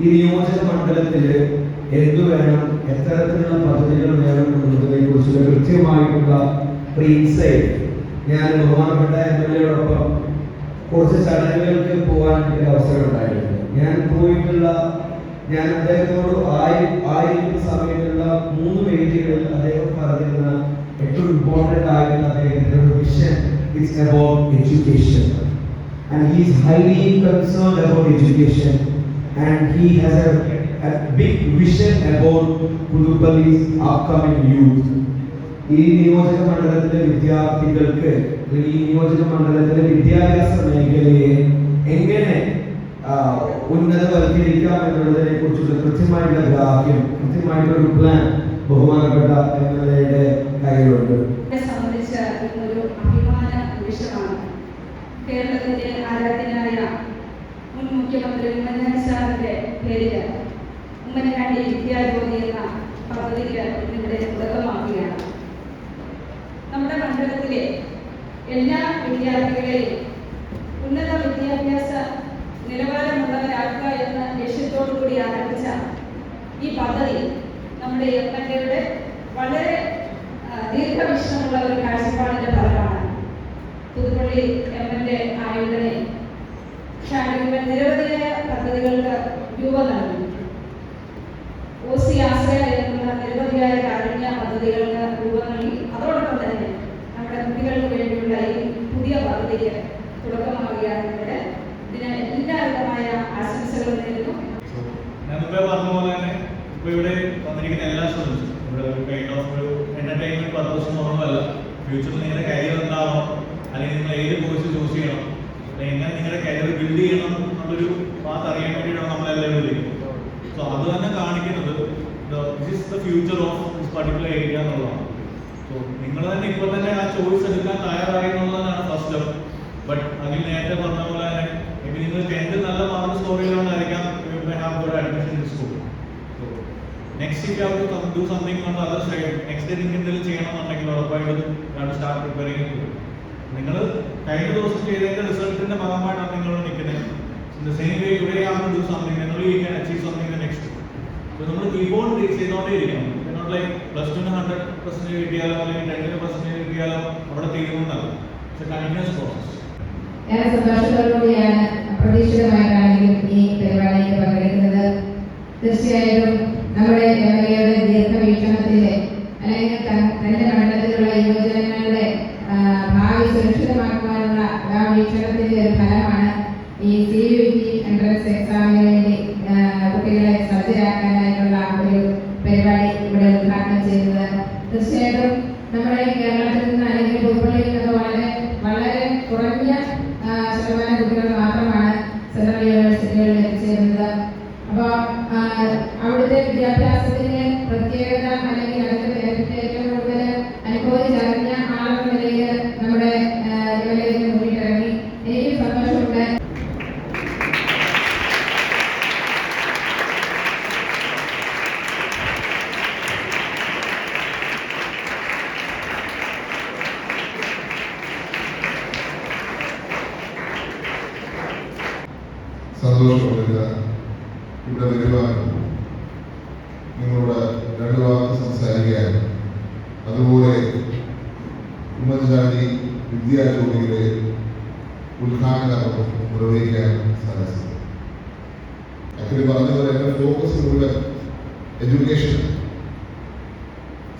ഈ നിയോജക മണ്ഡലത്തിൽ എന്തു വേണം എത്തരത്തിലുള്ള പദ്ധതികൾ വേണം എന്നുള്ളതിനെ കുറിച്ചുള്ള കൃത്യമായിട്ടുള്ള ഞാൻ ബഹുമാനപ്പെട്ട എം എൽ എയോടൊപ്പം കുറച്ച് ചടങ്ങുകൾക്ക് പോകാൻ എനിക്ക് അവസരം ഉണ്ടായിരുന്നു. ഞാൻ പോയിട്ടുള്ള ഞാൻ അദ്ദേഹത്തോട് ആയി ആയിരിക്കുന്ന സമയത്തുള്ള മൂന്ന് വേദികളിൽ അദ്ദേഹം പറഞ്ഞിരുന്ന ഏറ്റവും ഇമ്പോർട്ടന്റ് ആയിട്ടുള്ള അദ്ദേഹത്തിന്റെ ഒരു vision it's about education and he's highly highly concerned education and he has a, a big vision about Pudupalli's upcoming youth. ഈ നിയോജക മണ്ഡലത്തിലെ വിദ്യാർത്ഥികൾക്ക് അല്ലെങ്കിൽ ഈ നിയോജക മണ്ഡലത്തിലെ വിദ്യാഭ്യാസ മേഖലയെ എങ്ങനെ ഉന്നതവൽക്കരിക്കാം എന്നുള്ളതിനെ കുറിച്ചുള്ള കൃത്യമായിട്ടുള്ള ഗ്രാഹ്യം കൃത്യമായിട്ടുള്ള ഒരു പ്ലാൻ ബഹുമാനപ്പെട്ട എം എൽ എയുടെ കയ്യിലുണ്ട് കേരളത്തിന്റെ മുഖ്യമന്ത്രി ഉമ്മൻചാണ്ടി സാറിന്റെ പേരിൽ ഉമ്മൻചാണ്ടി വിദ്യാജ്യോതി എന്ന പദ്ധതിക്ക് ഇവിടെ തുടക്കമാക്കുകയാണ്. നമ്മുടെ മണ്ഡലത്തിലെ എല്ലാ വിദ്യാർത്ഥികളെയും ഉന്നത വിദ്യാഭ്യാസ നിലവാരമുള്ളവരാക്കുക എന്ന ലക്ഷ്യത്തോടു കൂടി ആരംഭിച്ച ഈ പദ്ധതി നമ്മുടെ എം എൽ എയുടെ വളരെ ദീർഘവിഷമുള്ള ഒരു കാഴ്ചപ്പാടിന്റെ ഫലമാണ്. പുതുപ്പള്ളി എം എൽ എ ആയുധനെ ഷാഡിക്കുമ്പോൾ നിരവധിയായ പദ്ധതികൾക്ക് രൂപം നൽകി ഒ സി ആശ്രയ നിരവധിയായ കാരുണ്യ പദ്ധതികൾക്ക് രൂപം നൽകി അതോടൊപ്പം തന്നെ നമ്മുടെ കുട്ടികൾക്ക് വേണ്ടിയുള്ള ഈ പുതിയ പദ്ധതിക്ക് തുടക്കമാവുകയാണ് ഇതിന് എല്ലാവിധമായ ആശംസകളും നേരുന്നു. ഇപ്പൊ ഇവിടെ വന്നിരിക്കുന്ന എല്ലാ സ്റ്റുഡൻസും ഒരു കൈൻഡ് ഓഫ് ഒരു എന്റർടൈൻമെന്റ് പർപ്പസ് മാത്രമല്ല ഫ്യൂച്ചറിൽ നിങ്ങളുടെ കരിയർ എന്താവണം അല്ലെങ്കിൽ നിങ്ങൾ ഏത് കോഴ്സ് ചൂസ് ചെയ്യണം എങ്ങനെ നിങ്ങളുടെ കരിയർ ബിൽഡ് ചെയ്യണം എന്നുള്ളൊരു പാത്ത് അറിയാൻ വേണ്ടിയിട്ടാണ് നമ്മളെല്ലാവരും വിളിക്കുന്നത് സോ അത് തന്നെ കാണിക്കുന്നത് this is the future of this particular area എന്നുള്ളതാണ്. സോ നിങ്ങൾ തന്നെ ഇപ്പോൾ തന്നെ ആ ചോയ്സ് എടുക്കാൻ തയ്യാറായി എന്നുള്ളതാണ് ഫസ്റ്റ് സ്റ്റെപ്പ് ബട്ട് അതിൽ നേരത്തെ പറഞ്ഞ പോലെ തന്നെ മേ നിങ്ങൾ ടെൻത്ത് നല്ല mark score have good admission school so next if you to do something on the other side next നിങ്ങൾക്ക് എന്തെങ്കിലും ചെയ്യണമെന്നുണ്ടെങ്കിൽ ഉറപ്പായിട്ടും സ്റ്റാർട്ട് പ്രിപ്പയറിംഗ് നിങ്ങൾ കഴിഞ്ഞ ദിവസം ചെയ്തതിന്റെ റിസൾട്ടിന്റെ ഭാഗമായിട്ടാണ് നിങ്ങൾ നിൽക്കുന്നത്. Same way today have to do something നിങ്ങൾ യു ക്യാൻ അച്ചീവ് സംതിങ് നമ്മൾ പ്ലസ് കിട്ടിയാലോ അല്ലെങ്കിൽ കിട്ടിയാലോ അവിടെ സന്തോഷത്തോടുകൂടിയാണ്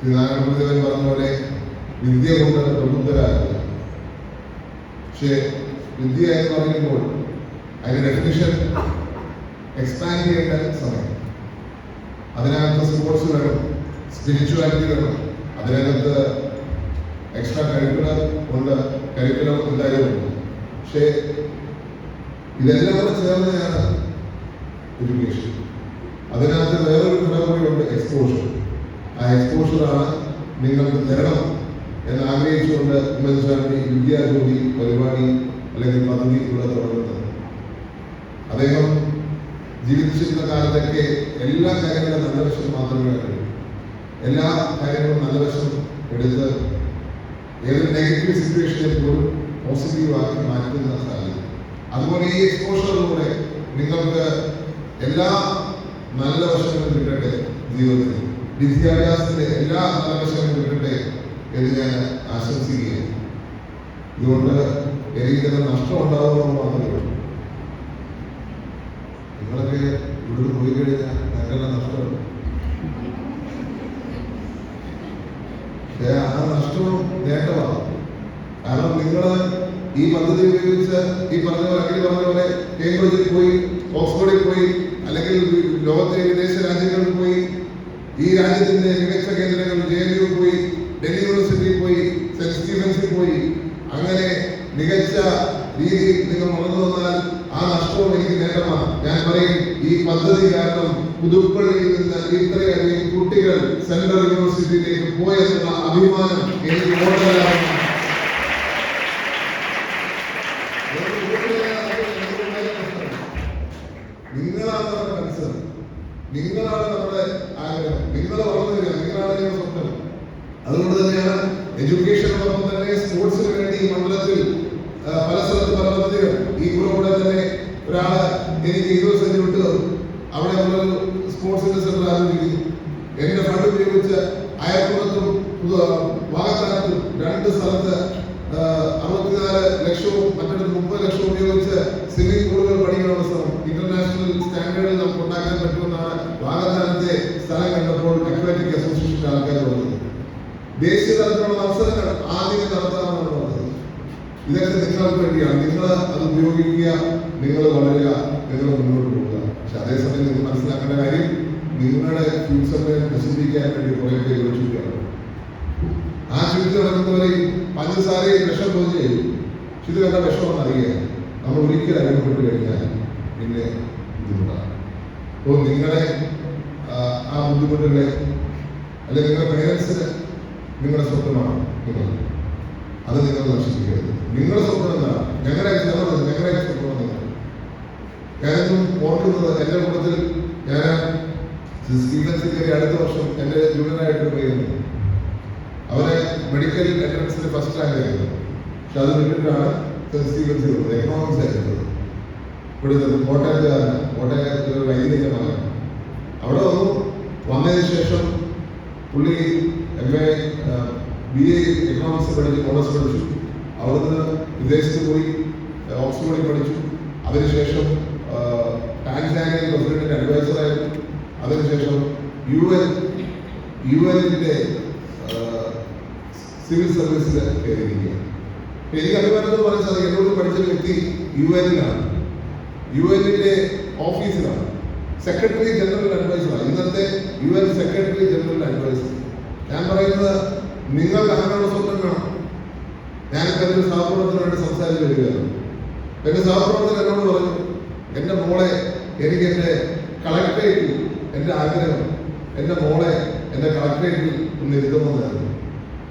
ശ്രീനാരായണഗുരുദേവൻ പറഞ്ഞ പോലെ വിദ്യ കൊണ്ട് പ്രബുദ്ധരാകുക പക്ഷേ വിദ്യ എന്ന് പറയുമ്പോൾ അതിന്റെ ഡെഫിനിഷൻ എക്സ്പാൻഡ് ചെയ്യേണ്ട സമയം. അതിനകത്ത് സ്പോർട്സ് വേണം സ്പിരിച്വാലിറ്റി വേണം. അതിനകത്ത് എക്സ്ട്രാ കരിക്കുലർ ഉണ്ട് കരിക്കുലർ എന്തായാലും പക്ഷേ ഇതെല്ലാം കൂടെ ചേർന്നതാണ് എഡ്യൂക്കേഷൻ അതിനകത്ത് വേറൊരു ഘടകം കൂടിയുണ്ട് എക്സ്പോഷർ ആ എക്സ്പോഷറാണ് നിങ്ങൾക്ക് തരണം എന്ന് ആഗ്രഹിച്ചുകൊണ്ട് ഉമ്മൻചാണ്ടി വിദ്യാജ്യോതി പരിപാടി അല്ലെങ്കിൽ പദ്ധതി ഇവിടെ തുടങ്ങുന്നത്. അദ്ദേഹം ജീവിച്ചിരുന്ന കാലത്തൊക്കെ എല്ലാ കാര്യങ്ങളും നല്ല വശം മാത്രമേ കഴിയൂ എല്ലാ കാര്യങ്ങളും നല്ല വശം എടുത്ത് ഏതൊരു നെഗറ്റീവ് സിറ്റുവേഷനെ പോലും പോസിറ്റീവാക്കി മാറ്റുന്ന സാധ്യത അതുപോലെ ഈ എക്സ്പോഷറിലൂടെ നിങ്ങൾക്ക് എല്ലാ നല്ല വശങ്ങളും കിട്ടട്ടെ ജീവിതത്തിൽ. വിദ്യാഭ്യാസത്തിന്റെ എല്ലാ വശങ്ങളും കിട്ടട്ടെ എന്ന് ഞാൻ ആശംസിക്കുകയാണ്. ഇതുകൊണ്ട് എനിക്ക് നഷ്ടം ഉണ്ടാകുമെന്ന് മാത്രമേ നിങ്ങളൊക്കെ ഇവിടുന്ന് പോയി കഴിഞ്ഞാൽ നഷ്ടം. നഷ്ടമുണ്ട് ആ നഷ്ടവും നേട്ടമാണ്. കാരണം നിങ്ങൾ ഈ പദ്ധതി ഉപയോഗിച്ച് ഈ പറഞ്ഞ പോലെ അഖിൽ പറഞ്ഞ പോലെ കേംബ്രിഡ്ജിൽ പോയി ഓക്സ്ഫോർഡിൽ പോയി അല്ലെങ്കിൽ ലോകത്തെ വിദേശ രാജ്യങ്ങളിൽ പോയി ഈ രാജ്യത്തിന്റെ മികച്ച കേന്ദ്രങ്ങൾ ജെ എൻ യു പോയി ഡൽഹി യൂണിവേഴ്സിറ്റിയിൽ പോയി സെന്റ് സ്റ്റീഫൻസിൽ പോയി അങ്ങനെ മികച്ച രീതിയിൽ നിങ്ങൾ വളർന്നു വന്നാൽ ആ നഷ്ടവും എനിക്ക് നേട്ടമാണ്. ഞാൻ പറയും ഈ പദ്ധതി കാരണം പുതുപ്പള്ളിയിൽ നിന്ന് ഇത്രയധികം കുട്ടികൾ സെൻട്രൽ യൂണിവേഴ്സിറ്റിയിലേക്ക് പോയെന്നുള്ള അഭിമാനം എനിക്ക് കൂടുതലാണ് നിങ്ങളാണ് നമ്മുടെ കൺസേൺ നിങ്ങളാണ് നമ്മുടെ ആഗ്രഹം. നിങ്ങൾ വളർന്നു വരിക നിങ്ങളാണ് ഞങ്ങൾ സ്വപ്നം. അതുകൊണ്ട് തന്നെയാണ് എഡ്യൂക്കേഷനോടൊപ്പം തന്നെ സ്പോർട്സിന് വേണ്ടി ഈ മണ്ഡലത്തിൽ പല സ്ഥലത്ത് പല പദ്ധതികൾ. ഈ കൂടെ തന്നെ ഒരാൾ എനിക്ക് ഇരുപത് സെന്റ് വിട്ട് അവിടെ നമ്മളൊരു സ്പോർട്സിന്റെ സെന്റർ ആരംഭിക്കുന്നു. എന്റെ ഫണ്ട് ഉപയോഗിച്ച് അയൽപ്പുറത്തും വാഗത്താനത്തും രണ്ട് സ്ഥലത്ത് അറുപത്തിനാല് ലക്ഷവും മറ്റിടത്ത് ലക്ഷവും ഉപയോഗിച്ച് സ്വിമ്മിംഗ് പൂളുകൾ പഠിക്കാനുള്ള ശ്രമം. ഇന്റർനാഷണൽ സ്റ്റാൻഡേർഡിൽ നമുക്ക് ഉണ്ടാക്കാൻ പറ്റുമെന്നാണ് വാഗത്താനത്തെ സ്ഥലം കണ്ടപ്പോൾ അക്വാറ്റിക് അസോസിയേഷൻ ആൾക്കാർ പറഞ്ഞത്. ദേശീയ തലത്തിലുള്ള അവസരങ്ങൾ ആദ്യം നടത്താമെന്നാണ് പറഞ്ഞത്. ഇതൊക്കെ നിങ്ങൾക്ക് വേണ്ടിയാണ് നിങ്ങൾ അത് ഉപയോഗിക്കുക നിങ്ങൾ വളരുക നിങ്ങൾ മുന്നോട്ട് പോകുക പക്ഷെ അതേസമയം നിങ്ങൾ മനസ്സിലാക്കേണ്ട കാര്യം നിങ്ങളുടെ ഫ്യൂച്ചറിനെ നശിപ്പിക്കാൻ വേണ്ടി കുറെ പേര് യോജിക്കുകയാണ് ആ ചുറ്റി നടക്കുന്നവരെയും പഞ്ചസാരയും വിഷം ചെയ്യും ഇത് കണ്ട വിഷമം അറിയുക നമ്മൾ ഒരിക്കലും അനുഭവപ്പെട്ട് കഴിഞ്ഞാൽ പിന്നെ ബുദ്ധിമുട്ടാണ്. അപ്പോൾ നിങ്ങളെ ആ, ബുദ്ധിമുട്ടുകളെ അല്ലെങ്കിൽ നിങ്ങളുടെ പേരൻസിന് നിങ്ങളുടെ സ്വപ്നമാണ് നിങ്ങൾ അത് നിങ്ങൾ നശിപ്പിക്കരുത്. നിങ്ങളുടെ സ്വപ്നം എന്താണ്? ഞങ്ങളുടെ ചെറുത് ഞങ്ങളുടെ സ്വപ്നം നിങ്ങൾ ഞാനെന്നും ഓർക്കുന്നത് എന്റെ കൂട്ടത്തിൽ ഞാൻ കയറി അടുത്ത വർഷം എന്റെ ജൂനിയറായിട്ട് പോയിരുന്നു. അവരെ മെഡിക്കൽ എൻട്രൻസിൽ ഫസ്റ്റ് റാങ്ക് ആയിരുന്നു. പക്ഷെ അത് വിട്ടിട്ടാണ് സെന്റ് സ്റ്റീഫൻസിൽ വന്നത് എക്കണോമിക്സ് ആയിരുന്നത് ഇവിടുത്തെ കോട്ടയത്തുകാരൻ കോട്ടയത്ത് ഒരു വൈദ്യുതിന്റെ മകൻ അവിടെ വന്നു. വന്നതിന് ശേഷം പുള്ളി M A B A economics പഠിച്ച് കോളേജ് പഠിച്ചു അവിടുന്ന് വിദേശത്ത് പോയി ഓക്സ്ഫോർഡിൽ പഠിച്ചു അതിനുശേഷം ടാൻസാനിയൻ പ്രസിഡന്റിന്റെ അഡ്വൈസറായിരുന്നു അതിനുശേഷം യു എൻ യു എന്നിന്റെ സിവിൽ സർവീസിൽ കയറിയിരിക്കുക അപ്പൊ എനിക്ക് അഭിമാനത്തോട് പറയാൻ സാധിക്കും എന്നോട് പഠിച്ച വ്യക്തി യു ആണ് യു എന്നിന്റെ ഓഫീസിലാണ്. സെക്രട്ടറി ജനറൽ അഡ്വൈസറാണ്. ഇന്നത്തെ U N secretary general adviser. ഞാൻ പറയുന്നത് നിങ്ങൾക്ക് അങ്ങനെയുള്ള സ്വന്തം വേണം ഞാനിപ്പോൾ എന്റെ സഹപ്രവർത്തനമായിട്ട് സംസാരിച്ച് വരികയാണ്. എന്റെ സഹപ്രവർത്തകൻ എന്നോട് പറഞ്ഞു എന്റെ മോളെ എനിക്ക് എന്റെ കളക്ടറേറ്റിൽ എന്റെ ആഗ്രഹം എന്റെ മോളെ എന്റെ കളക്ടറേറ്റിൽ ഒന്ന് ഇരുത്തണമെന്നായിരുന്നു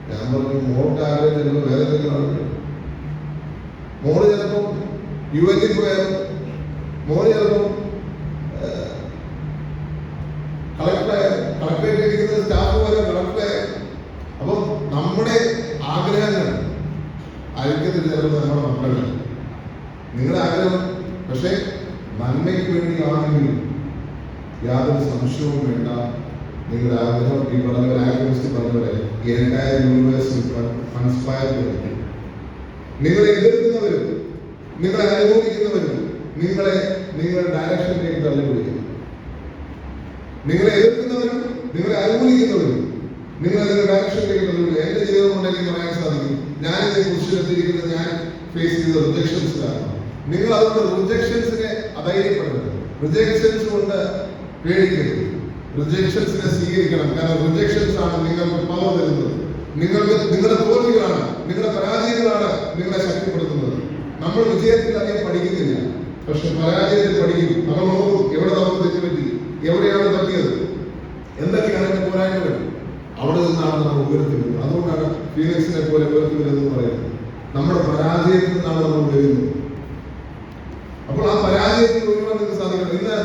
ഞാൻ പറഞ്ഞു മോൾക്ക് ആഗ്രഹം ചിലപ്പോൾ വേറെ എന്തെങ്കിലും മോൾ ചിലപ്പം യു എനിൽ പോയാലും മോൾ ചിലപ്പം കളക്ടറെ കളക്ടറേറ്റ് ഇരിക്കുന്ന സ്റ്റാഫ് അപ്പം നമ്മുടെ ആഗ്രഹങ്ങൾ ആയിരിക്കത്തില്ല ചിലപ്പോൾ നമ്മുടെ മക്കളുടെ നിങ്ങളുടെ ആഗ്രഹം പക്ഷേ നന്മയ്ക്ക് വേണ്ടിയാണെങ്കിലും യാതൊരു സംശയവും വേണ്ട. നിങ്ങളുടെ ആഗ്രഹം ഈ പറഞ്ഞ പോലെ ആഗ്രഹിച്ച് പറഞ്ഞ പോലെ യൂണിവേഴ്സിൽ യൂണിവേഴ്സ് കൺസ്പയർ നിങ്ങളെ എതിർക്കുന്നവരും നിങ്ങളെ അനുഭവിക്കുന്നവരും നിങ്ങളെ നിങ്ങളുടെ ഡയറക്ഷനിലേക്ക് തള്ളിവിടുകയും നിങ്ങളെ എതിർക്കുന്നവരും നിങ്ങളെ അനുകൂലിക്കുന്നവരും നിങ്ങൾ അതിന്റെ ഡയറക്ഷനിലേക്ക് തള്ളിവിടുക എന്റെ ജീവിതം കൊണ്ട് എനിക്ക് പറയാൻ സാധിക്കും. ഞാൻ ഇതിനെ കുറിച്ചെത്തിയിരിക്കുന്നത് ഞാൻ ഫേസ് ചെയ്ത റിജക്ഷൻസിലാണ് നിങ്ങൾ അതുകൊണ്ട് റിജക്ഷൻസിനെ അധൈര്യപ്പെടരുത്. റിജക്ഷൻസ് കൊണ്ട് പേടിക്കരുത്. റിജക്ഷൻസിനെ സ്വീകരിക്കണം. കാരണം റിജക്ഷൻസ് ആണ് നിങ്ങൾക്ക് പവർ തരുന്നത്. നിങ്ങൾക്ക് നിങ്ങളുടെ തോൽവികളാണ് നിങ്ങളുടെ പരാജയങ്ങളാണ് നിങ്ങളെ ശക്തിപ്പെടുത്തുന്നത്. നമ്മൾ വിജയത്തിൽ അധികം പഠിക്കുന്നില്ല. പക്ഷെ പരാജയത്തിൽ പഠിക്കും. നമ്മൾ നോക്കും എവിടെ നമുക്ക് തെറ്റുപറ്റി? എവിടെയാണ് തട്ടിയത്? എന്തൊക്കെയാണ് എന്റെ പോരായ്മകൾ? അവിടെ നിന്നാണ് ഉയർത്തി വരുന്നത് അതുകൊണ്ടാണ് ഫീനിക്സിനെ പോലെ ഉയർത്തി വരുന്നത് പറയുന്നത്. നമ്മുടെ പരാജയത്തിൽ നിന്നാണ് നമ്മൾ വരുന്നത്. അപ്പോൾ ആ പരാജയത്തിൽ ഒഴിവാൻ നിങ്ങൾക്ക് സാധിക്കണം. ഇന്ന്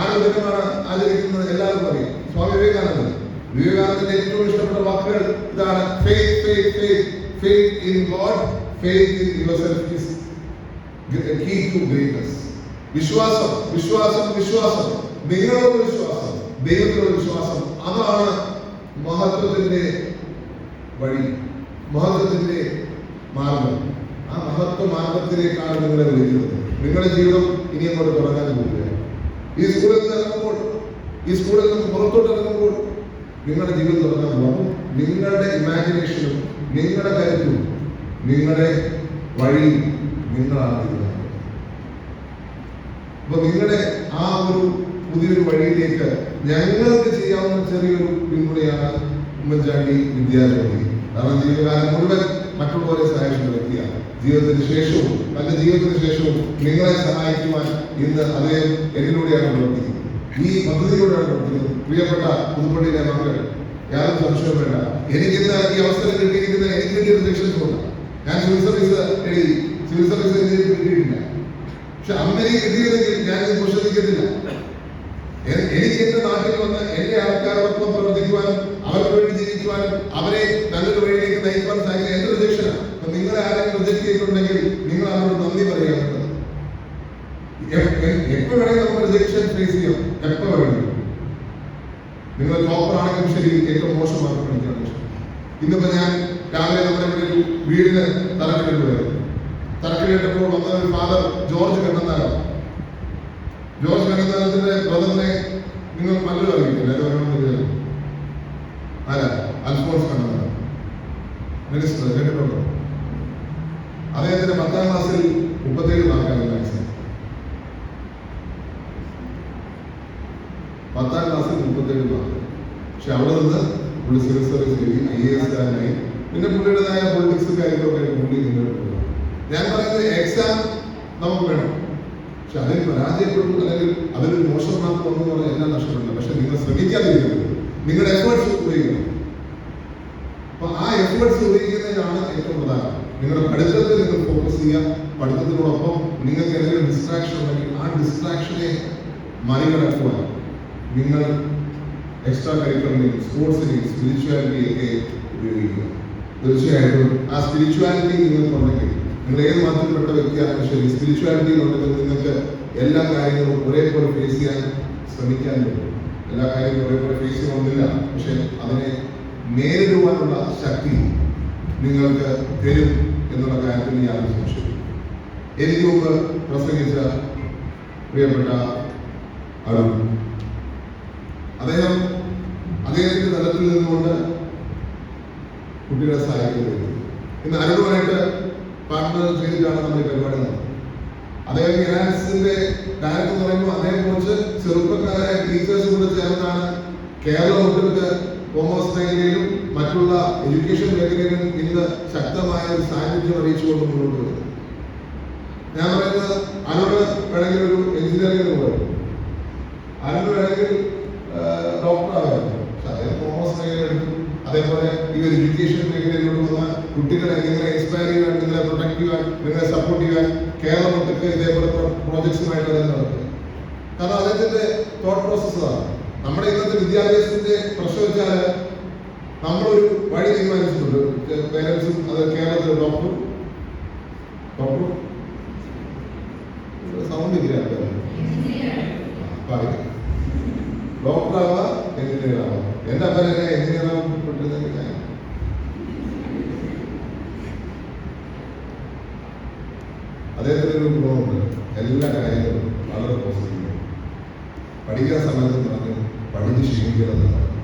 ആരോഗ്യമാണ് ആചരിക്കുന്നത് എല്ലാവർക്കും അറിയാം. സ്വാമി വിവേകാനന്ദൻ. വിവേകാനന്ദന്റെ ഏറ്റവും ഇഷ്ടപ്പെട്ട വാക്കുകൾ ഇതാണ് faith faith faith faith in God faith in yourself is വിശ്വാസം വിശ്വാസം വിശ്വാസം. നിങ്ങളോട് വിശ്വാസം ദൈവത്തിലുള്ള വിശ്വാസം. അതാണ് മഹത്വത്തിന്റെ വഴി മഹത്വത്തിന്റെ മാർഗം. ആ മഹത്വ മാർഗത്തിലേക്കാണ് നിങ്ങളെ വിളിക്കുന്നത്. നിങ്ങളുടെ ജീവിതം ഇനി അങ്ങോട്ട് തുടങ്ങാൻ പോവുകയാണ്. ഈ സ്കൂളിൽ നിന്ന് ഇറങ്ങുമ്പോൾ ഈ സ്കൂളിൽ നിന്ന് പുറത്തോട്ട് ഇറങ്ങുമ്പോൾ നിങ്ങളുടെ ജീവിതം തുടങ്ങാൻ പോകും നിങ്ങളുടെ ഇമാജിനേഷനും നിങ്ങളുടെ കരുത്തും നിങ്ങളുടെ വഴിയും നിങ്ങളാണ്. അപ്പൊ നിങ്ങളുടെ ആ ഒരു പുതിയൊരു വഴിയിലേക്ക് ഞങ്ങൾക്ക് ചെയ്യാവുന്ന ചെറിയൊരു പിന്തുണയാണ് ഉമ്മൻചാണ്ടി വിദ്യാലയം കാരണം ജീവിതകാലം മുഴുവൻ മറ്റുള്ളവരെ സഹായിക്കുന്ന വ്യക്തിയാണ് ജീവിതത്തിന് ശേഷവും തന്റെ ജീവിതത്തിന് ശേഷവും നിങ്ങളെ സഹായിക്കുവാൻ ഇന്ന് അദ്ദേഹം എന്നിലൂടെയാണ് പ്രവർത്തിക്കുന്നത് ഈ പദ്ധതിയിലൂടെയാണ് പ്രവർത്തിക്കുന്നത് പ്രിയപ്പെട്ട പുതുപ്പള്ളിയിലെ മക്കൾ യാതൊരു സംശയം വേണ്ട. എനിക്കിന്ന് ഈ അവസരം കിട്ടിയിരിക്കുന്ന എനിക്ക് കിട്ടിയ സെക്ഷൻസ് ഉണ്ട് ഞാൻ സിവിൽ സർവീസ് എഴുതി സിവിൽ സർവീസ് എഴുതി കിട്ടിയിട്ടില്ല. പക്ഷെ അങ്ങനെ എഴുതിയില്ലെങ്കിൽ ഇത് പ്രശ്നിക്കത്തില്ല എ- എനിക്ക് എന്റെ നാട്ടിൽ വന്ന് എന്റെ ആൾക്കാരോടൊപ്പം പ്രവർത്തിക്കുവാനും അവർക്ക് വേണ്ടി ജീവിക്കുവാനും അവരെ നല്ലൊരു വഴിയിലേക്ക് നയിക്കുവാൻ സാധിക്കുന്ന എന്റെ പ്രതീക്ഷയാണ് അപ്പൊ നിങ്ങളെ ആരെങ്കിലും റിജക്ട് നിങ്ങൾ അവരോട് നന്ദി പറയാനുള്ളത് എപ്പോ വേണമെങ്കിലും നമുക്ക് റിജക്ഷൻ ഫേസ് ചെയ്യാം. എപ്പോ വേണമെങ്കിലും നിങ്ങൾ ടോപ്പർ ആണെങ്കിലും ശരി ഏറ്റവും മോശം മാർക്ക് പഠിക്കുകയാണെങ്കിലും ശരി ഇന്നിപ്പോ ഞാൻ രാവിലെ നമ്മുടെ ഒരു വീടിന് തറക്കല്ലിടുകയായിരുന്നു കേട്ടപ്പോൾ വന്നത് ഫാദർ ജോർജ് കണ്ണന്താനാണ് ജോർജ് കണ്ണന്താനത്തിന്റെ ബ്രദറിനെ നിങ്ങൾ പലരും അറിയിക്കില്ല? എല്ലാവരും അൽഫോൺസ് കണ്ണന്താനം. മിനിസ്റ്റർ കേട്ടിട്ടുണ്ടോ? അദ്ദേഹത്തിന്റെ പത്താം ക്ലാസ്സിൽ മുപ്പത്തേഴ് മാർക്കാണ് മാക്സിമം പത്താം ക്ലാസ്സിൽ മുപ്പത്തേഴ് മാർക്ക് പക്ഷെ അവിടെ നിന്ന് പുള്ളി സിവിൽ സർവീസ് ഐ എസ് കാരനായി. പിന്നെ പുള്ളിയുടേതായ പൊളിറ്റിക്സ് കാര്യങ്ങളൊക്കെ പുള്ളി ഞാൻ പറയുന്നത് എക്സാം നമുക്ക് വേണം. പക്ഷെ അതിൽ പരാജയപ്പെടുന്നു അല്ലെങ്കിൽ അതിലൊരു മോശം മാർക്ക് വന്നു എല്ലാം നഷ്ടപ്പെടുന്നു പക്ഷെ നിങ്ങൾ ശ്രമിക്കാതിരിക്കുന്നു നിങ്ങളുടെ എഫേർട്സ് ഉപയോഗിക്കണം. അപ്പൊ ആ എഫേർട്സ് ഉപയോഗിക്കുന്നതിനാണ് ഏറ്റവും പ്രധാനം. നിങ്ങളുടെ പഠിത്തത്തിൽ നിങ്ങൾ ഫോക്കസ് ചെയ്യുക. പഠിത്തത്തിനോടൊപ്പം നിങ്ങൾക്ക് എന്തെങ്കിലും ഡിസ്ട്രാക്ഷൻ ഉണ്ടെങ്കിൽ ആ ഡിസ്ട്രാക്ഷനെ മറികടക്കുവാൻ നിങ്ങൾ എക്സ്ട്രാ കരിക്കുലറിനെയും സ്പോർട്സിനെയും സ്പിരിച്വാലിറ്റിയൊക്കെ ഉപയോഗിക്കുക. തീർച്ചയായിട്ടും ആ സ്പിരിച്വാലിറ്റി നിങ്ങൾ നിങ്ങൾക്കുണ്ടെങ്കിൽ നിങ്ങൾ ഏത് മതത്തിൽപ്പെട്ട വ്യക്തിയാണെങ്കിലും ശരി. സ്പിരിച്വാലിറ്റി ഉണ്ടെങ്കിൽ നിങ്ങൾക്ക് എല്ലാ കാര്യങ്ങളും ഒരേപോലെ ഫേസ് ചെയ്യാൻ ശ്രമിക്കാൻ പറ്റും. എല്ലാ കാര്യങ്ങളും ഒരേപോലെ ഫേസ് ചെയ്യണമെന്നില്ല. പക്ഷെ അതിനെ നേരിടുവാനുള്ള ശക്തി നിങ്ങൾക്ക് തരും എന്നുള്ള കാര്യത്തിൽ ഞാൻ സംശയം എനിക്ക് മുമ്പ് പ്രസംഗിച്ച പ്രിയപ്പെട്ട അരുൺ. അദ്ദേഹം അദ്ദേഹത്തിന്റെ തലത്തിൽ നിന്നുകൊണ്ട് കുട്ടികളെ സഹായിക്കുന്നു. ഇന്ന് അരുണുമായിട്ട് പാർട്ട്ണർ ചെയ്തിട്ടാണ് നമ്മൾ ഈ പരിപാടി നടത്തുന്നത് അദ്ദേഹം ഇറാൻസിന്റെ ഡയറക്ടർ എന്ന് പറയുമ്പോൾ അദ്ദേഹം കുറച്ച് ചെറുപ്പക്കാരായ ടീച്ചേഴ്സ് കൂടെ ചേർന്നാണ് കേരള കുട്ടികൾക്ക് കോമേഴ്സ് മേഖലയിലും മറ്റുള്ള എഡ്യൂക്കേഷൻ മേഖലയിലും ഇന്ന് ശക്തമായ ഒരു സാന്നിധ്യം അറിയിച്ചുകൊണ്ട് മുന്നോട്ട് വരുന്നത്. ഞാൻ പറയുന്നത് അനോട് വേണമെങ്കിൽ ഒരു എഞ്ചിനീയറിംഗ് പറയും. അനോട് വേണമെങ്കിൽ അദ്ദേഹം കോമേഴ്സ് മേഖല എടുത്തു അതേപോലെ ഈ ഒരു എഡ്യൂക്കേഷൻ മേഖലയിലോട്ട് വന്ന കുട്ടികളെ നിങ്ങളെ ഇൻസ്പയർ ചെയ്യാൻ നിങ്ങളെ പ്രൊട്ടക്ട് ചെയ്യാൻ നിങ്ങളെ സപ്പോർട്ട് ചെയ്യാൻ കേരള ഒട്ടൊക്കെ ഇതേപോലെ പ്രോജക്ട്സുമായിട്ട് അദ്ദേഹം നടക്കുന്നത് കാരണം അദ്ദേഹത്തിന്റെ തോട്ട് പ്രോസസ് അതാണ്. നമ്മുടെ ഇന്നത്തെ വിദ്യാഭ്യാസത്തിന്റെ പ്രശ്നം വെച്ചാൽ നമ്മളൊരു വഴി തീരുമാനിച്ചിട്ടുണ്ട്. പേരൻസും അത് കേരളത്തിലെ ഡോക്ടർ ഡോക്ടർ സൗണ്ട് ഇല്ല. എഞ്ചിനീയർ ആവാം എന്റെ അപ്പൻ എന്നെ എഞ്ചിനീയർ ആവാൻ പറ്റുന്നെങ്കിൽ ഞാൻ അദ്ദേഹത്തിന് ഒരു ഗുണമുണ്ട് എല്ലാ കാര്യങ്ങളും വളരെ പോസിറ്റീവ് പഠിക്കാൻ സമയത്ത് പറഞ്ഞു പഠിച്ച് ക്ഷീണിക്കണമെന്ന് പറഞ്ഞു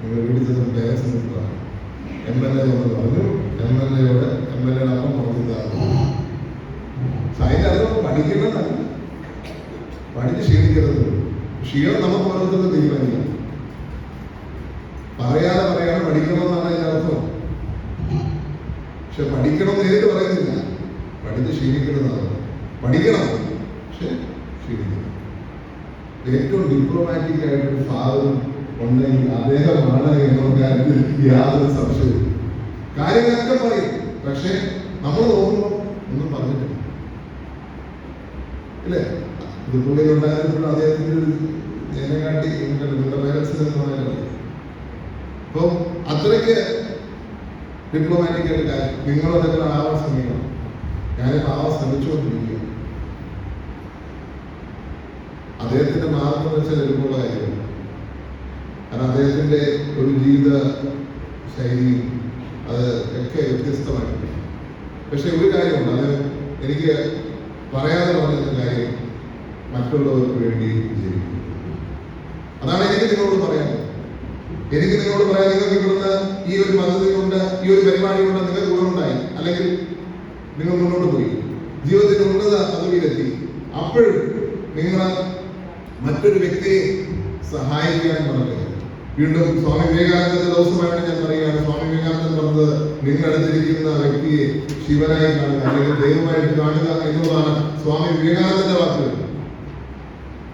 നിങ്ങൾ വീട്ടിൽ ചെന്ന് പേരൻസ് പറഞ്ഞു എം എൽ എ വന്ന് പറഞ്ഞു എം എൽ എയോട് എം എൽ എയുടെ അപ്പം പറഞ്ഞതാണ് അതിന്റെ അർത്ഥം പഠിക്കണമെന്നല്ല പഠിച്ച് ക്ഷീണിക്കരുത് ക്ഷീണം നമുക്ക് ഓരോരുത്തർക്കും തീരുമാനിക്കാം. പറയാതെ പറയാതെ പഠിക്കണമെന്നാണ് എന്റെ അർത്ഥം. പക്ഷെ പഠിക്കണം നേരിട്ട് പറയുന്നില്ല. പഠിച്ച് ശീലിക്കണമെന്നാണ് പഠിക്കണം. പക്ഷെ ശീലിക്കണം. ഏറ്റവും ഡിപ്ലോമാറ്റിക് ആയിട്ടൊരു ഫാദറും ഉണ്ടെങ്കിൽ അദ്ദേഹമാണ് എന്നുള്ള കാര്യത്തിൽ യാതൊരു സംശയവും കാര്യങ്ങളൊക്കെ പറയും. പക്ഷെ നമ്മൾ നോക്കുമ്പോൾ ഒന്നും പറഞ്ഞിട്ടില്ല. ഇല്ലേ? ഇത് പുള്ളി ഉണ്ടായിരുന്നപ്പോൾ അദ്ദേഹത്തിന്റെ ഒരു എന്നെ കാട്ടി നിങ്ങളുടെ പേരൻസിന് എന്ന് പറയുന്നത് അത്രയ്ക്ക് ഡിപ്ലോമാറ്റിക് ആയിട്ട് കാര്യം നിങ്ങൾ അതൊക്കെ ആവാൻ ശ്രമിക്കണം. ഞാനിപ്പോൾ ആവാൻ ശ്രമിച്ചുകൊണ്ടിരിക്കുക അദ്ദേഹത്തിന്റെ മാർഗം വെച്ചാൽ എളുപ്പമുള്ള കാര്യമാണ് കാരണം അദ്ദേഹത്തിന്റെ ഒരു ജീവിത ശൈലിയും അത് ഒക്കെ വ്യത്യസ്തമായിട്ടുണ്ട് പക്ഷെ ഒരു കാര്യമുണ്ട് അത് എനിക്ക് പറയാതെ പറഞ്ഞ കാര്യം മറ്റുള്ളവർക്ക് വേണ്ടി ജീവിക്കും അതാണ് എനിക്ക് നിങ്ങളോട് പറയാൻ എനിക്ക് നിങ്ങളോട് പറയാൻ നിങ്ങൾക്ക് ഇവിടുന്ന് ഈ ഒരു പദ്ധതി കൊണ്ട് ഈ ഒരു പരിപാടി കൊണ്ട് നിങ്ങൾക്ക് ഗുണമുണ്ടായി അല്ലെങ്കിൽ നിങ്ങൾ മുന്നോട്ട് പോയി. ജീവിതത്തിന്റെ ഉന്നത പദവിയിലെത്തി. അപ്പോഴും നിങ്ങൾ മറ്റൊരു വ്യക്തിയെ സഹായിക്കാൻ പറഞ്ഞത് വീണ്ടും സ്വാമി വിവേകാനന്ദന്റെ ദിവസമായിട്ട് ഞാൻ പറയുകയാണ്. സ്വാമി വിവേകാനന്ദൻ പറഞ്ഞത് നിങ്ങളടുത്തിരിക്കുന്ന വ്യക്തിയെ ശിവനായി കാണുക അല്ലെങ്കിൽ ദൈവമായിട്ട് കാണുക എന്നുള്ളതാണ് സ്വാമി വിവേകാനന്ദന്റെ വാക്കുകൾ.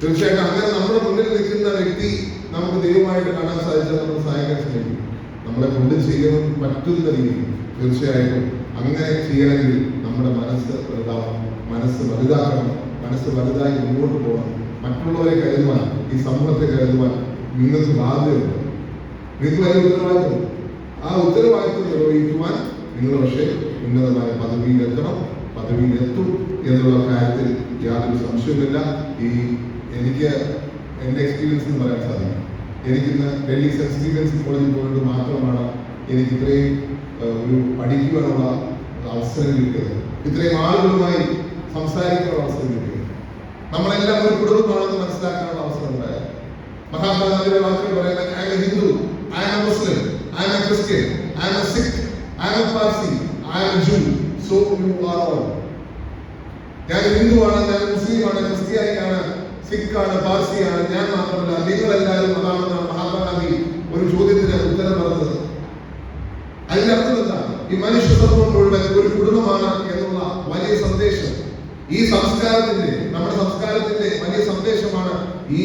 തീർച്ചയായിട്ടും അങ്ങനെ നമ്മുടെ മുന്നിൽ നിൽക്കുന്ന വ്യക്തി നമുക്ക് ദൈവമായിട്ട് കാണാൻ സാധിച്ചാൽ നമ്മൾ സഹായിക്കാൻ ശ്രമിക്കും. നമ്മളെ കൊണ്ട് ചെയ്യാൻ പറ്റുന്ന രീതിയിൽ തീർച്ചയായിട്ടും അങ്ങനെ ചെയ്യണമെങ്കിൽ നമ്മുടെ മനസ്സ് വലുതാവണം. മനസ്സ് വലുതാക്കണം മനസ്സ് വലുതായി മുന്നോട്ട് പോകണം. മറ്റുള്ളവരെ കരുതുവാൻ ഈ സമൂഹത്തെ കരുതുവാൻ നിങ്ങൾക്ക് ബാധ്യതയുണ്ട്. നിങ്ങൾക്ക് ഉത്തരവാദിത്വം ആ ഉത്തരവാദിത്വം നിർവഹിക്കുവാൻ നിങ്ങൾ പക്ഷേ ഉന്നതമായ പദവിയിലെത്തണം. പദവിയിലെത്തും എന്നുള്ള കാര്യത്തിൽ യാതൊരു സംശയവുമില്ല. ഈ എനിക്ക് എന്റെ എക്സ്പീരിയൻസ് എന്ന് പറയാൻ സാധിക്കും. എനിക്കിന്ന് ഡൽഹി സെന്റ് സ്റ്റീവൻസ് കോളേജിൽ പോയിട്ട് മാത്രമാണ് എനിക്ക് ഇത്രയും ഒരു പഠിക്കുവാനുള്ള അവസരം കിട്ടിയത്. ഇത്രയും ആളുകളുമായി സംസാരിക്കാനുള്ള അവസരം കിട്ടിയത്. നമ്മളെല്ലാം ഒരു കുടുംബമാണെന്ന് മനസ്സിലാക്കാനുള്ള അവസരം ഉണ്ടായത്. മഹാത്മാഗാന്ധിയുടെ വാക്കിൽ പറയുന്നത് I am Hindu I am Muslim I am Christian I am Sikh I am Parsi I am Jew so you are all ഞാൻ ഹിന്ദുവാണ് ഞാൻ മുസ്ലിമാണ് ക്രിസ്ത്യാനിയാണ് സിഖാണ് പാർസിയാണ് ഞാൻ മാത്രമല്ല നിങ്ങളെല്ലാവരും അതാണെന്നാണ് മഹാത്മാഗാന്ധി ഒരു ചോദ്യത്തിന് ഉത്തരം പറഞ്ഞത്. അതിന്റെ അർത്ഥം എന്താ? ഈ മനുഷ്യ സമൂഹം മുഴുവൻ ഒരു കുടുംബമാണ് എന്നുള്ള വലിയ സന്ദേശം. ഈ സംസ്കാരത്തിന്റെ നമ്മുടെ സംസ്കാരത്തിന്റെ വലിയ സന്ദേശമാണ് ഈ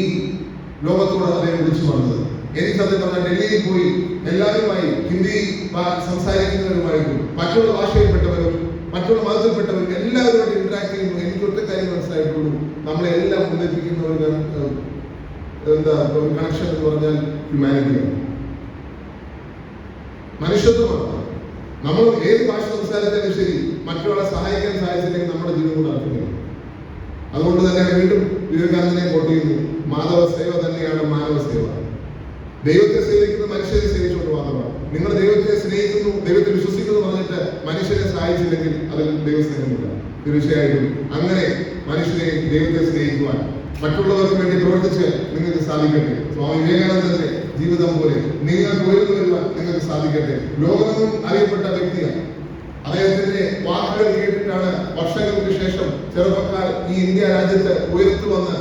ലോകത്തോട് അദ്ദേഹം വിളിച്ചു പറഞ്ഞത്. എനിക്ക് സത്യം പറഞ്ഞാൽ ഡൽഹിയിൽ പോയി എല്ലാവരുമായി ഹിന്ദി സംസാരിക്കുന്നവരുമായി മറ്റുള്ള ഭാഷയിൽപ്പെട്ടവരും മറ്റുള്ള മതത്തിൽപ്പെട്ടവരും എല്ലാവരുമായിട്ട് ഇന്ററാക്ട് ചെയ്യുമ്പോൾ എനിക്ക് ഒറ്റ കാര്യം മനസ്സിലായിട്ടുള്ളൂ. നമ്മളെ എല്ലാം ഒന്നിപ്പിക്കുന്ന ഒരു ഏഹ്, എന്താ കണക്ഷൻ എന്ന് പറഞ്ഞാൽ ഹ്യൂമാനിറ്റിയാണ് മനുഷ്യത്വമാണ് നമ്മൾ ഏത് ഭാഷ സംസാരിച്ചാലും ശരി മറ്റൊരാളെ സഹായിക്കാൻ സാധിച്ചില്ലെങ്കിൽ നമ്മുടെ ജീവിതം കൂടെ അർത്ഥമില്ല അതുകൊണ്ട് തന്നെ വീണ്ടും വിവേകാനന്ദനെ കോട്ട് ചെയ്യുന്നു മാധവ സേവ തന്നെയാണ് മാനവ സേവ. ദൈവത്തെ സേവിക്കുന്ന മനുഷ്യരെ സേവിച്ചുകൊണ്ട് മാത്രമാണ്. നിങ്ങൾ ദൈവത്തെ സ്നേഹിക്കുന്നു ദൈവത്തെ വിശ്വസിക്കുന്നു പറഞ്ഞിട്ട് മനുഷ്യരെ സഹായിച്ചില്ലെങ്കിൽ അതിൽ ദൈവസ്നേഹമില്ല. തീർച്ചയായിട്ടും അങ്ങനെ മനുഷ്യരെ ദൈവത്തെ സ്നേഹിക്കുവാൻ മറ്റുള്ളവർക്ക് വേണ്ടി പ്രവർത്തിച്ച് നിങ്ങൾക്ക് സാധിക്കട്ടെ. സ്വാമി വിവേകാനന്ദന്റെ ജീവിതം പോലെ നിങ്ങൾക്ക് ഉയർന്നു വരുവാൻ നിങ്ങൾക്ക് സാധിക്കട്ടെ. ലോകമെങ്ങും അറിയപ്പെട്ട വ്യക്തിയാണ്. അദ്ദേഹത്തിന്റെ വാക്കുകൾ കേട്ടിട്ടാണ് വർഷങ്ങൾക്ക് ശേഷം ചെറുപ്പക്കാർ ഈ ഇന്ത്യ രാജ്യത്ത് ഉയർത്തു വന്ന്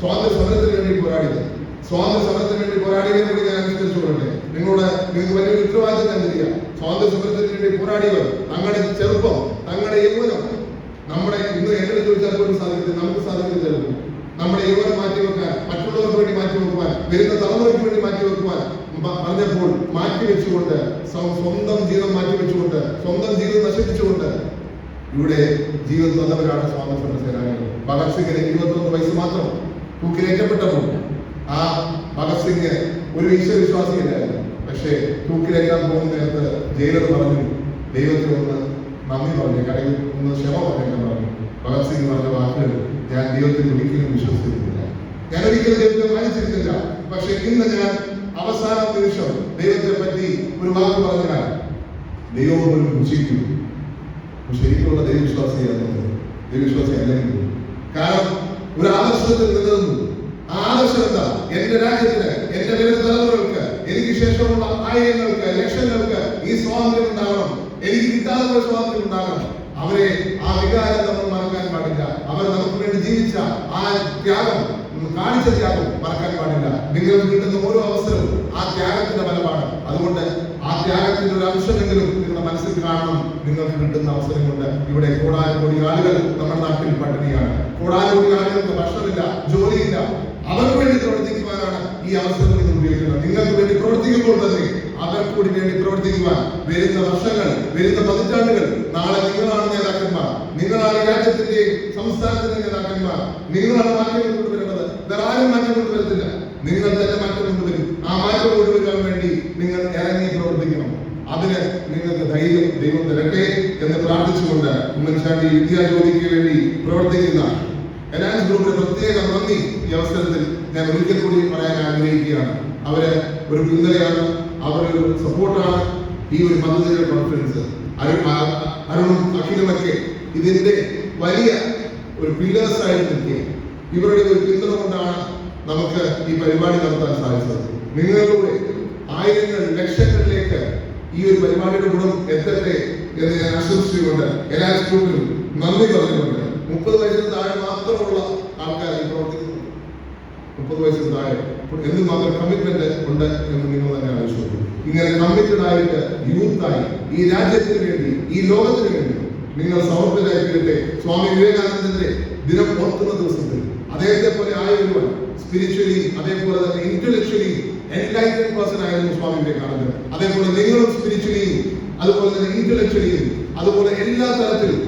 സ്വാതന്ത്ര്യ സമരത്തിന് വേണ്ടി പോരാടിയത്. സ്വാതന്ത്ര്യ സമരത്തിന് വേണ്ടി പോരാടിയതിനെ കൂടി ഞാൻ അനുസരിച്ചു കൊള്ളട്ടെ നിങ്ങളോട് നിങ്ങൾക്ക് വലിയ ഉത്തരവാദിത്തം തരിക സ്വാതന്ത്ര്യ സമരത്തിന് വേണ്ടി പോരാടിയവർ തങ്ങളുടെ ചെറുപ്പം തങ്ങളുടെ യൗവനം നമ്മുടെ ഇന്ന് എങ്ങനെ ചോദിച്ചാൽ പോലും സാധിക്കത്തില്ല നമുക്ക് ചിലപ്പോൾ. നമ്മുടെ യൗവനം മാറ്റിവെക്കാൻ മറ്റുള്ളവർക്ക് വേണ്ടി മാറ്റിവെക്കുവാൻ വരുന്ന തലമുറയ്ക്ക് വേണ്ടി മാറ്റിവെക്കുവാൻ പറഞ്ഞപ്പോൾ മാറ്റിവെച്ചുകൊണ്ട് വെച്ചുകൊണ്ട് സ്വന്തം ജീവിതം മാറ്റിവെച്ചുകൊണ്ട് സ്വന്തം ജീവിതം നശിപ്പിച്ചുകൊണ്ട് ഇവിടെ ജീവിതം തന്നവരാണ് സമര സേനാനികൾ. ഭഗത് സിംഗിന് ഇരുപത്തൊന്ന് വയസ്സ് മാത്രം. തൂക്കിലേറ്റപ്പെട്ടപ്പോൾ ആ ഭഗത് സിംഗ് ഒരു ഈശ്വരവിശ്വാസിയല്ലായിരുന്നു പക്ഷേ തൂക്കിലേറ്റാൻ പോകുന്ന നേരത്ത് ജയിലർ പറഞ്ഞു ദൈവത്തിൽ ഒന്ന് നന്ദി പറഞ്ഞു കടയിൽ ഒന്ന് ക്ഷമ പറഞ്ഞു. ഭഗത് സിംഗ് പറഞ്ഞ വാക്കുകൾ ഞാൻ ദൈവത്തിൽ ഒരിക്കലും വിശ്വസിക്കുന്നില്ല. ഞാൻ ഒരിക്കലും ദൈവത്തെ വായിച്ചിരുന്നില്ല പക്ഷെ ഇന്ന് ഞാൻ അവസാന നിമിഷം ദൈവത്തെ പറ്റി ഒരു വാക്ക് പറഞ്ഞാൽ ദൈവം പോലും പുച്ഛിക്കും ശരിക്കുള്ള ദൈവവിശ്വാസിയാണ് ദൈവവിശ്വാസി അല്ലെങ്കിൽ കാരണം ഒരു ആദർശത്തിൽ നിലനിന്നു. ആ ആദർശം എന്താ? എന്റെ രാജ്യത്തിന് എന്റെ വരുന്ന തലമുറകൾക്ക് എനിക്ക് ശേഷമുള്ള ആയിരങ്ങൾക്ക് ലക്ഷങ്ങൾക്ക് ഈ സ്വാതന്ത്ര്യം ഉണ്ടാകണം. എനിക്ക് കിട്ടാതെ സ്വാതന്ത്ര്യം ഉണ്ടാകണം. അവരെ ആ വികാരം നമ്മൾ പാടില്ല. അവർ നമുക്ക് വേണ്ടി ജീവിച്ച ആ ത്യാഗം കാണിച്ച ത്യാഗം മറക്കാൻ പാടില്ല. നിങ്ങൾക്ക് കിട്ടുന്ന ഓരോ അവസരവും ആ ത്യാഗത്തിന്റെ ഫലമാണ്. അതുകൊണ്ട് ആ ത്യാഗത്തിന്റെ ഒരു അംശമെങ്കിലും നിങ്ങളുടെ മനസ്സിൽ കാണണം. നിങ്ങൾക്ക് കിട്ടുന്ന അവസരം കൊണ്ട് ഇവിടെ കോടാനുകോടി ആളുകൾ നമ്മുടെ നാട്ടിൽ പട്ടിണിയാണ്. കോടാനുകോടി ആളുകൾക്ക് ഭക്ഷണമില്ല ജോലിയില്ല. അവർക്ക് വേണ്ടി പ്രവർത്തിക്കുവാനാണ് ഈ അവസരം നിങ്ങൾ ഉപയോഗിക്കണം നിങ്ങൾക്ക് വേണ്ടി പ്രവർത്തിക്കുമ്പോൾ തന്നെ അവർക്ക് കൂടി വേണ്ടി പ്രവർത്തിക്കുവാൻ വരുന്ന വർഷങ്ങൾ വരുന്ന പതിറ്റാണ്ടുകൾ നാളെ നിങ്ങളാണ് നേതാക്കന്മാർ. നിങ്ങളാണ് രാജ്യത്തിന്റെ സംസ്ഥാനത്തിന്റെ നേതാക്കന്മാർ. നിങ്ങളാണ് മാറ്റം കൊണ്ടുവരേണ്ടത്. വേറെ ആരും മാറ്റം കൊണ്ടുവരത്തില്ല. നിങ്ങൾ തന്നെ മാറ്റം കൊണ്ടുവരും. ആ മാറ്റം കൊണ്ടുവരാൻ വേണ്ടി നിങ്ങൾ ഇറങ്ങി പ്രവർത്തിക്കണം. അതിന് നിങ്ങൾക്ക് ധൈര്യം ദൈവം തരട്ടെ എന്ന് പ്രാർത്ഥിച്ചുകൊണ്ട് ഉമ്മൻചാണ്ടി വിദ്യാജ്യോതിക്ക് വേണ്ടി പ്രവർത്തിക്കുന്ന എലാൻസ് ഗ്രൂപ്പിന് പ്രത്യേക നന്ദി ഈ അവസരത്തിൽ ഞാൻ ഒരിക്കൽ കൂടി പറയാൻ ആഗ്രഹിക്കുകയാണ്. അവർ ഒരു പിന്തുണയാണ് അവരൊരു സപ്പോർട്ടാണ് ഈ ഒരു പദ്ധതിയുടെ ആ- അരുണും അഖിലുമൊക്കെ ഇതിന്റെ വലിയ ഒരു പില്ലേഴ്സ് ആയിട്ട് നിൽക്കുക ഇവരുടെ ഒരു പിന്തുണ കൊണ്ടാണ് നമുക്ക് ഈ പരിപാടി നടത്താൻ സാധിച്ചത്. നിങ്ങളിലൂടെ ആയിരങ്ങൾ ലക്ഷങ്ങളിലേക്ക് ഈ ഒരു പരിപാടിയുടെ ഗുണം എത്തട്ടെ എന്ന് ഞാൻ ആശംസിച്ചുകൊണ്ട് എല്ലാ സ്കൂളിലും നന്ദി പറഞ്ഞുകൊണ്ട് മുപ്പത് വയസ്സിന് താഴെ മാത്രമുള്ള മുപ്പത് വയസ്സിന് താഴെ എന്ത് മാത്രം കമ്മിറ്റ്മെന്റ് ഉണ്ട് എന്ന് നിങ്ങൾ തന്നെ ആലോചിച്ചു ഇങ്ങനെ കമ്മിറ്റഡ് ആയിട്ട് യൂത്തായി ഈ രാജ്യത്തിന് വേണ്ടി ഈ ലോകത്തിന് വേണ്ടി നിങ്ങൾ സമർപ്പിതരായി തീരട്ടെ. സ്വാമി വിവേകാനന്ദന്റെ ദിനം ഓർക്കുന്ന ദിവസത്തിൽ അദ്ദേഹത്തെ പോലെ ആയ സ്പിരിച്വലി അതേപോലെ തന്നെ ഇന്റലക്ച്വലി എൻലൈറ്റഡ് പേഴ്സൺ ആയിരുന്നു സ്വാമി വിവേകാനന്ദൻ. അതേപോലെ നിങ്ങളും സ്പിരിച്വലിയും അതുപോലെ തന്നെ ഇന്റലക്ച്വലിയും അതുപോലെ എല്ലാ തരത്തിലും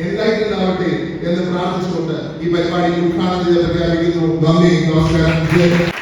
ആവട്ടെ എന്ന് പ്രാർത്ഥിച്ചുകൊണ്ട് ഈ പരിപാടി ഉദ്ഘാടനം ചെയ്ത് പ്രഖ്യാപിക്കുന്നു നന്ദി നമസ്കാരം.